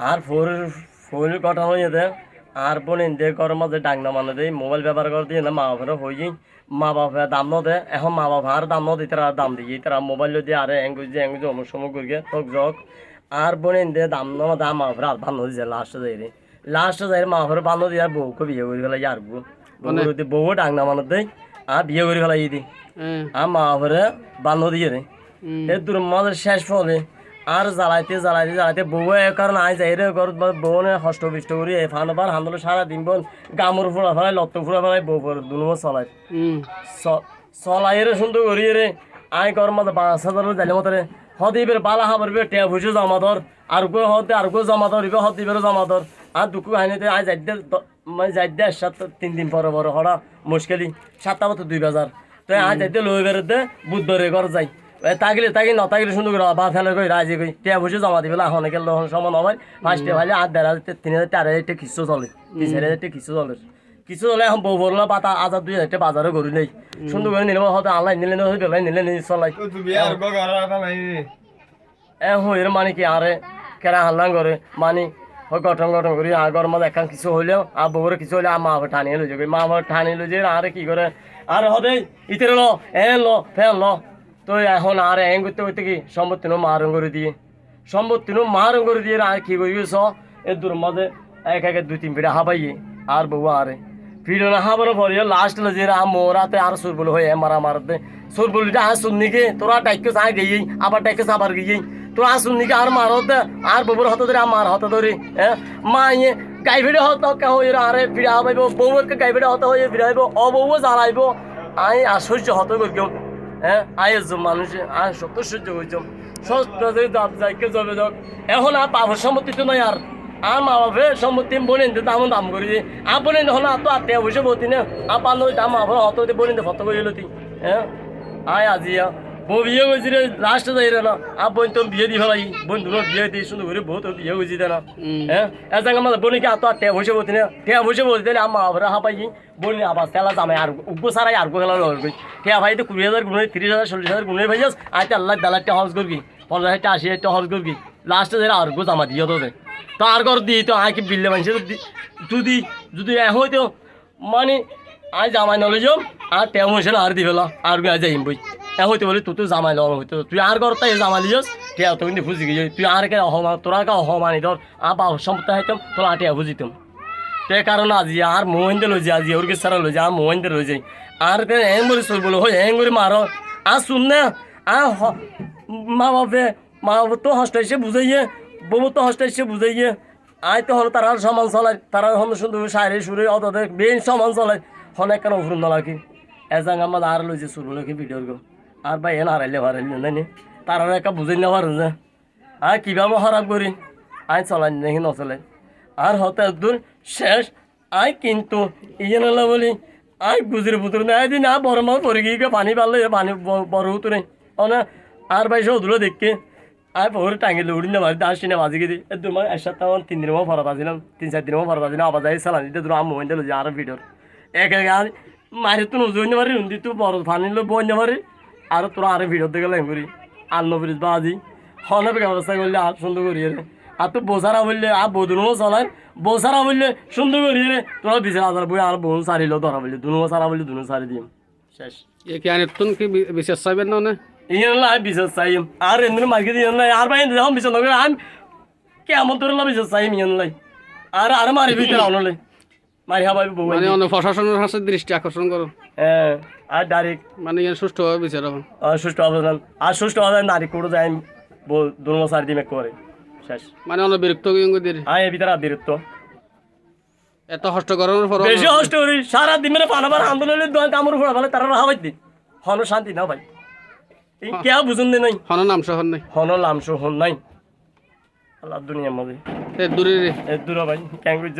আর four four কথা হয়ে দে আর বোন ইন্দে কর মাঝে ডাংনা মানে দেই মোবাইল ব্যবহার করে দিয়ে মা বাপের হয়ে যাই। মা বাপে দাম ন দে এখন মা বাবা আর দাম ন দিই তারা দাম দিয়ে তারা মোবাইল দিয়ে আরে এঙ্গুজ দিয়ে এঙ্গুজ অমুক সমুক করিয়ে তক জক আর বোন ইন্দে দাম ন দাম মা বাপের আর ভালো দিছে লাস্টে যাই রে। লাস্টে যাই মা বাপের ভালো দিয়ে আর বউকে বিয়ে করে ফেলাই আর বউ। বউ ডাংনা মানে দেই আর বিয়ে করে ফেলাই দি হ্যাঁ আর মা বাপের বান্ধব দিয়ে রে। এর দূর মাঝে শেষ ফলে আর জ্বালাইতে জ্বালাইতে জ্বালাইতে বউ কারণ আই যাই রে ঘর বউনে হষ্ট বিষ্ট করি এই ফানবার হান্দলো সারা দিন বোন গামুর ফুড়া ফেলাই লত্ত ফুড়া ফেলাই বউ পর দুনো চলাই। চলাই রে সুন্দর করি রে আই ঘর মাঝে পাঁচ হাজার যাইলে মতো রে হতে এবার বালা খাবার বে টেয়া ভুষে জমা ধর আর কো হতে আর কো জমা ধর ইবে হতে এবার জমা ধর আর দুঃখ হাইনিতে আই যাইতে মানে যাইতে সাত তিন দিন পরে পরে হরা মুশকিলি সাতটা মতো দুই বাজার তো আই যাইতে লই বেরোতে বুধবারে ঘর যাই। তাগিলে তাগি ন তাগিলে সুন্দর করে বা ফেলে কই রাজি কই। টিয়া বসে জমা দিবে এখন অনেকের লোক সমান হয় ফার্স্টে ভাই আট দেড় হাজার তিন হাজার চার হাজার টাকা কিছু চলে। তিন চার হাজার টাকা কিছু চলে। কিছু চলে এখন বউ বলল পাতা আজাদ দুই হাজার টাকা বাজারে গরু নেই। সুন্দর করে নিলে হয়তো আনলাইন নিলে হয়তো বেলায় নিলে নিলে চলাই। এ হইর মানে কি আরে কেরা হাল্লাং করে? মানে গঠন গঠন করি আগর মধ্যে একান কিছু হইলেও আর বউরে কিছু হইলে আর মা বাবা টানিয়ে লই যাবে মা বাবা টানিয়ে লই যে আরে কি করে? আর হদে ইতের ল এ ল ফেন ল। তো এখন আর এং করতে করতে কি সম্পত্তি নো মারং করে দিয়ে? সম্পত্তি নো মারং করে দিয়ে আর কি করি স এ দূর মধ্যে এক এক দুই তিন পিঠা হাবাইয়ে, আর বউ আরে। ভিডিও না হাবার পরে লাস্ট যে মোরাতে আর সুরবুল হয়ে মারা মারতে। সুরবুলটা আর শুননিকে তোরা টাইকে চাই গেই আবার টাইকে আবার গেই তোরা আর শুননিকে আর মারতে আর বউর হতে ধরে আমার হতে ধরে হ্যাঁ? মা ইয়ে গাই ভিড়ে হতো কে হয়ে আরে, ফিরে হাবাইব বউকে গাই ভিড়ে হতে হয়ে ফিরে আইব অ বউ জ্বালাইব। আই আশ্চর্য হতে করি হ্যাঁ? আয়েজ মানুষ সত্য সহ্য হয়েছ সত্য দাঁত যাইকে জবে যাক এখন আর বাবার সম্মতি তো নাই আর। আর মা বাপে সম্মতি বলেন তো দাম দাম করি দি। আর বলেন হলো আর তো আত্মে বসে বলতি না। আর পান দাম বাপে হতো বোনেন ফটো করে হ্যাঁ? আয় আজিয়া বউ বিয়ে হয়েছি রে লাস্টে যাই রে না? আর বোন তো বিয়ে দি ফেলাই বোন দুটো বিয়ে দিয়ে সুন্দর করে বউ তো বিয়ে হয়েছি না? হ্যাঁ এসে আমার বোনকে আর তো বসে বলতি না টিয়া বসে বলতি তাহলে আমার বাপরে হাঁপাই বোন আবার তেলা জামাই আর উগ্র সারাই আর খেলা লড়বি টিয়া ভাই তো কুড়ি হাজার গুণে তিরিশ হাজার চল্লিশ হাজার গুণে ভাই আজ আল্লাহ দালার টা হজ করবি পঞ্চাশ হাজার আশি হাজার হজ করবি লাস্টে যারা আর জামা দিয়ে তোদের তো আর ঘর দিই তো আয় কি বিল্লে মানুষ যদি যদি এখন তো মানে আয় জামাই নলে যাও আর টেম হয়েছে আর দি ফেলা আর যাইম বই হইতে বলে তুই তো জামাই লওয়া হইতো তুই আর ঘর তাই জামাই লিয়স টিয়া তো কিন্তু বুঝি গিয়ে তুই আর কে অহমা তোরা কে অহমানি ধর আর বা সম্পত্তি হইতাম, তোরা আটিয়া বুঝিতাম। তে কারণ আজি আর মোহিন্দে লই যায় আজি ওর কে সারা লই যায় মোহিন্দে লই যায় আর তে এং করে সই বলো হই এং করে মারো। আর শুন না, আ মা বাপে, মা বাবা তো হস্টাইছে বুঝাইয়ে বউ তো হস্টাইছে বুঝাইয়ে। আই তো হলো তারা সমান চলাই তারা হন সুন্দর সাইরে সুরে অত বেন সমান চলাই হন একখান উফরুন নাকি এজাং আমার আর লইছে সুর বলে ভিডিওর গো আর ভাই এন হারাইলে হারাইলে নাই তারা একা বুঝাই না পারো না আর কীভাবে খারাপ করি আই চলাই নাকি নচলাই আর হতে দূর শেষ, আই কিন্তু ইয়ে নালা বলি। আই গুজরে পুতুর না দিন আর বড় মাছ পরে গিয়ে পানি পারলে পানি বড় উতুরে অনে আর ভাই সব দূরে দেখকে আই পরে টাঙ্গি উড়ি না মারি আসছি না বাজি গিয়ে দু মাস এক সপ্তাহ তিন দিনের মতো ফরত আসিলাম তিন চার দিনের মতো ফরত আসিলাম আবার যাই চালান দিতে আমি মোবাইল দিল আর ভিডিওর এক এক আর মারি তুই নজর পারি হুন্দি তুই বড় লো বই পারি আর তোরা আর ভিডিও দেখে লাইন করি। আর নবরিজ বাজি হনে ব্যবস্থা করলে আর সুন্দর করি রে। আর তো বোসারা বললে আর বদুনো চলাই বোসারা বললে সুন্দর করি রে। তোরা বিচার হাজার বই আর বোন সারিল ধরা বললি দুনো সারা বললি দুনো সারি দিম। শেষ। এ কি আনে তুন কি বিশেষ চাইবেন না নে? ইয়ে না বিচার চাইম। আর এমনি মার্কে দিয়ে নাই আর ভাই যখন বিচার নগর আমি কেমন তোর বিচার চাইম ইয়ে নাই আর আর মারি ভিতরে আনলে মারি হাবাই বউ মানে অনেক প্রশাসনের কাছে দৃষ্টি আকর্ষণ করো। আর ডাইরেক্ট মানে ইয়ান সুষ্ঠুভাবে বিচার হবে। সুষ্ঠু অবদান আর সুষ্ঠু অবদান নারী করে যায় দুনো সারি দিমে করে। শেষ। মানে অনেক বিরক্ত আয় এ ভিতরে বিরক্ত। এত কষ্ট করানোর পর বেশি কষ্ট করি। সারা দিন মানে পানাবার আন্দোলনের দোকান কামড় ফোড়া ফেলে তারা হাবাই দিন হন শান্তি না ভাই। কে বুঝুন নাই। হন নাম শহর নেই। হন লামসো হন নাই। আল্লাহ দুনিয়ার মধ্যে। এ দূরে রে। এ দূর ভাই ক্যাং বুঝছ